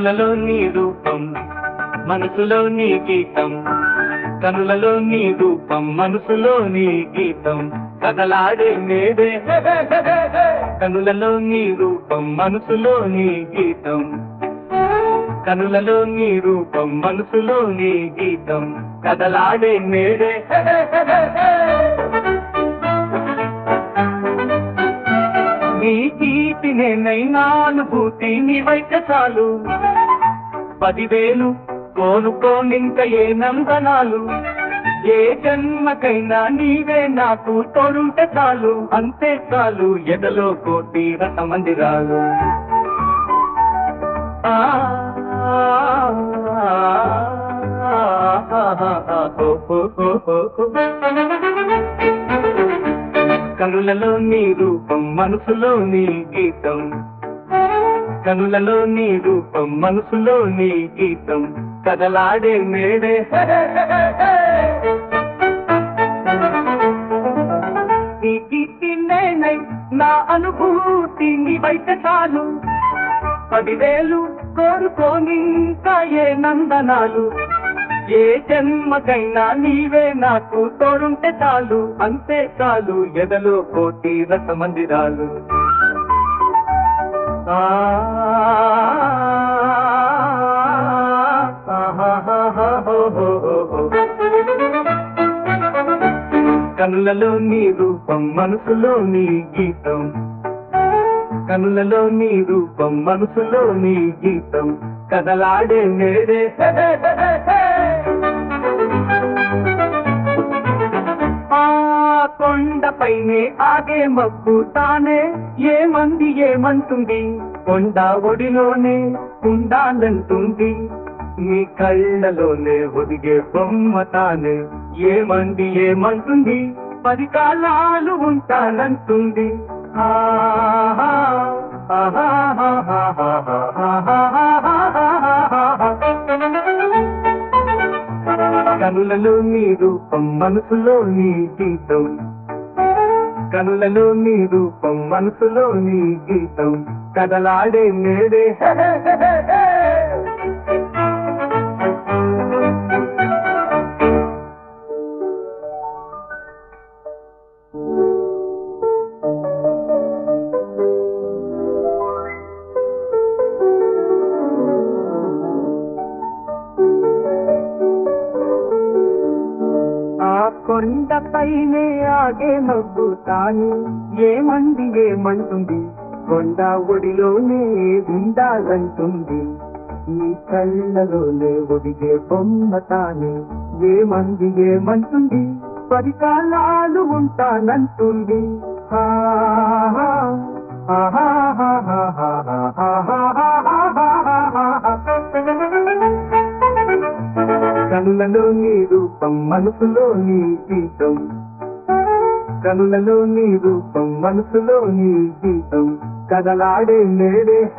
కనులలో నీ రూపం మనసులో నీ గీతం. కనులలో నీ రూపం మనసులో నీ గీతం. కదలాడే నేడే కనులలో నీ రూపం మనసులో నీ గీతం. కనులలో నీ రూపం మనసులో నీ గీతం. కదలాడే నేడే నీ గీతి నేనైనా అనుభూతి నీవైతే చాలు పదివేలు కోనుకోనింక ఏ నందనాలు ఏ జన్మకైనా నీవే నాకు తోడుంటే చాలు అంతే చాలు ఎదలో కోటి రథ మందిరాలు ఆ, కనులలో నీ రూపం మనసులో నీ గీతం. కనులలో నీ రూపం మనసులో నీ గీతం. కదలాడే మేడే. నీ గీతి నేనై నా అనుభూతి నీ బయట చాలు. పదివేలు కోరుకోని కాయే నందనాలు. ఏ జన్మకైనా నీవే నాకు తోడుంటే చాలు. అంతే చాలు ఎదలో కోటి రస మందిరాలు ఆ కనులలో నీ రూపం మనసులో నీ గీతం. కనులలో నీ రూపం మనసులో నీ గీతం. కదలాడే నేడే. పైనే ఆగే మబ్బు తానే ఏమంది ఏమంటుంది కొండ ఒడిలోనే ఉండాలంటుంది నీ కళ్ళలోనే ఒదిగే బొమ్మ తానే ఏమంది ఏమంటుంది పది కాలాలు ఉంటానంటుంది ఆహా, కనులలో నీ రూపం మనసులో నీ గీతం కళ్ళలో నీ రూపం మనసులో నీ గీతం. కదలాడే నేడే. ఆ కొండపైనే ఆగే నవ్వు తాను ఏమంది ఏమంటుంది కొండ ఒడిలోనే ఉండాలంటుంది ఈ కళ్ళలోనే ఒడిగే బొమ్మ తానే ఏమంది ఏమంటుంది పరికాలాలు ఉంటానంటుంది కళ్ళలో నీరు రూపం మనసులో నీ గీతం. కనులలో నీ రూపం మనసులో నీ గీతం. కదలాడే నేడే